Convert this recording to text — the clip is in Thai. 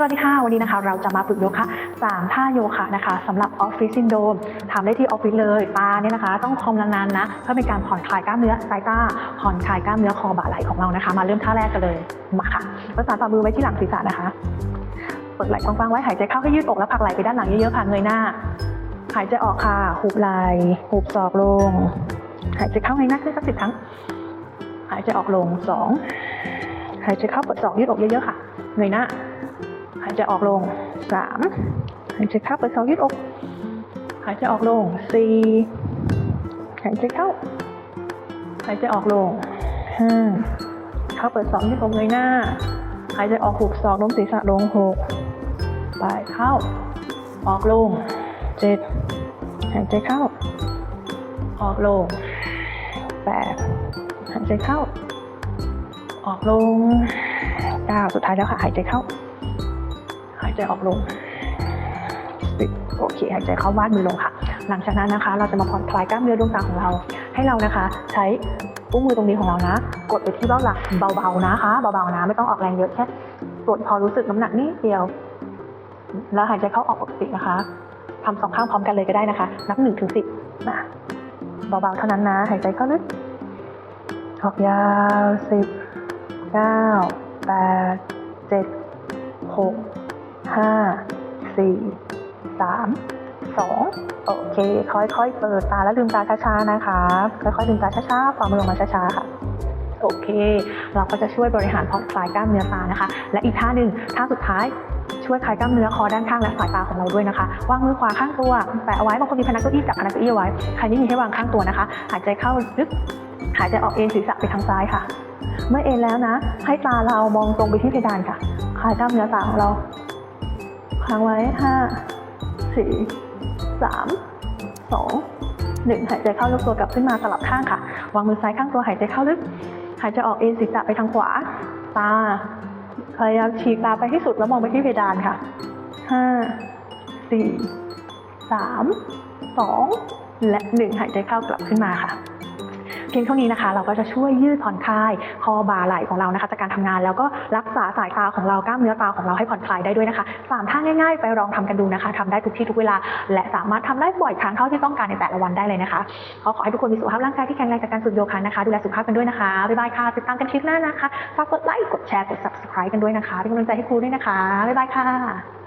สวัสดีค่ะ วันนี้นะคะเราจะมาฝึกโยคะ3ท่าโยคะนะคะสำหรับออฟฟิศซินโดมทำได้ที่ออฟฟิศเลยตาเนี่ยนะคะ ต้องคอมนานๆนะเพื่อเป็นการผ่อนคลายกล้ามเนื้อสายตาผ่อนคลายกล้ามเนื้อคอบ่าไหล่ของเรานะคะ มาเริ่มท่าแรกกันเลยมาค่ะประสานฝ่ามือไว้ที่หลังศีรษะนะคะ เปิดไหล่กว้างๆไว้หายใจเข้าให้ยืดอกแล้วผลักไหล่ไปด้านหลังเยอะๆค่ะเงยหน้า หายใจออกค่ะหุบไหล่หุบศอกลง หายใจเข้าเงยหน้าขึ้นสักสิบครั้ง หายใจออกลงสองหายใจเข้าเปิดศอกยืดอกเยอะๆค่ะเงยหน้า หายใจออกลงสามหายใจเข้าเปิดศอกยืดอก หายใจออกลงสี่หายใจเข้า หายใจออกลงห้าเข้าเปิดศอกยืดอกเงยหน้า หายใจออกหุบศอกลงศีรษะลงหกไปเข้า ออกลงเจ็ดหายใจเข้า ออกลงแปดหายใจเข้า ออกลงเก้าสุดท้ายแล้วค่ะ หายใจเข้า หายใจออกลงสิบโอเคหายใจเข้าวาดมือลงค่ะ หลังจากนั้นนะคะ เราจะมาผ่อนคลายกล้ามเนื้อดวงตาของเรา ให้เรานะคะ ใช้อุ้งมือตรงนี้ของเรานะ กดไปที่เบ้าหลังเบาๆนะคะเบาๆนะ ไม่ต้องออกแรงเยอะแค่กดพอรู้สึกน้ำหนักนิดเดียว แล้วหายใจเข้าออกปกตินะคะทำสองข้างพร้อมกันเลยก็ได้นะคะ นับหนึ่งถึงสิบนะเบาๆเท่านั้นนะ หายใจเข้าลึกออกยาวสิบเก้าแปดเจ็ดหก ห้าสี่สามสองโอเค ค่อยๆ เปิดตาแล้วลืมตาช้าๆ นะคะ ค่อยๆ ลืมตาช้าๆฝ่ามือลงมาช้าๆ ค่ะ โอเค เราก็จะช่วยบริหารผ่อนคลายกล้ามเนื้อตานะคะ และอีกท่าหนึ่งท่าสุดท้ายช่วยคลายกล้ามเนื้อคอด้านข้างและสายตาของเราด้วยนะคะ วางมือขวาข้างตัวแปะเอาไว้บางคนมีพนักเก้าอี้จับพนักเก้าอี้ไว้ ใครไม่มีให้วางข้างตัวนะคะ หายใจเข้าลึก หายใจออกเอ็นศีรษะไปทางซ้ายค่ะ เมื่อเอ็นแล้วนะ ให้ตาเรามองตรงไปที่เพดานค่ะ คลายกล้ามเนื้อตาของเรา ค้างไว้ห้าสี่สามสองหนึ่งหายใจเข้ายกตัวกลับขึ้นมาสลับข้างค่ะ วางมือซ้ายข้างตัวหายใจเข้าลึก หายใจออกเอ็นศีรษะไปทางขวา ตา พยายามฉีกตาไปที่สุดแล้วมองไปที่เพดานค่ะห้าสี่สามสองและหนึ่งหายใจเข้ากลับขึ้นมาค่ะ เพียงเท่านี้นะคะ เราก็จะช่วยยืดผ่อนคลายคอบ่าไหล่ของเรานะคะจากการทำงานแล้วก็รักษาสายตาของเรากล้ามเนื้อตาของเราให้ผ่อนคลายได้ด้วยนะคะสามท่าง่ายๆ ไปลองทำกันดูนะคะทำได้ทุกที่ทุกเวลา และสามารถทำได้บ่อยครั้งเท่าที่ต้องการในแต่ละวันได้เลยนะคะขอขอให้ทุกคนมีสุขภาพร่างกายที่แข็งแรงจากการฝึกโยคะนะคะดูแลสุขภาพกันด้วยนะคะบ๊ายบายค่ะติดตามกันคลิปหน้านะคะฝากกดไลค์กดแชร์กด subscribe กันด้วยนะคะเป็นกำลังใจให้ครูด้วยนะคะบ๊ายบายค่ะ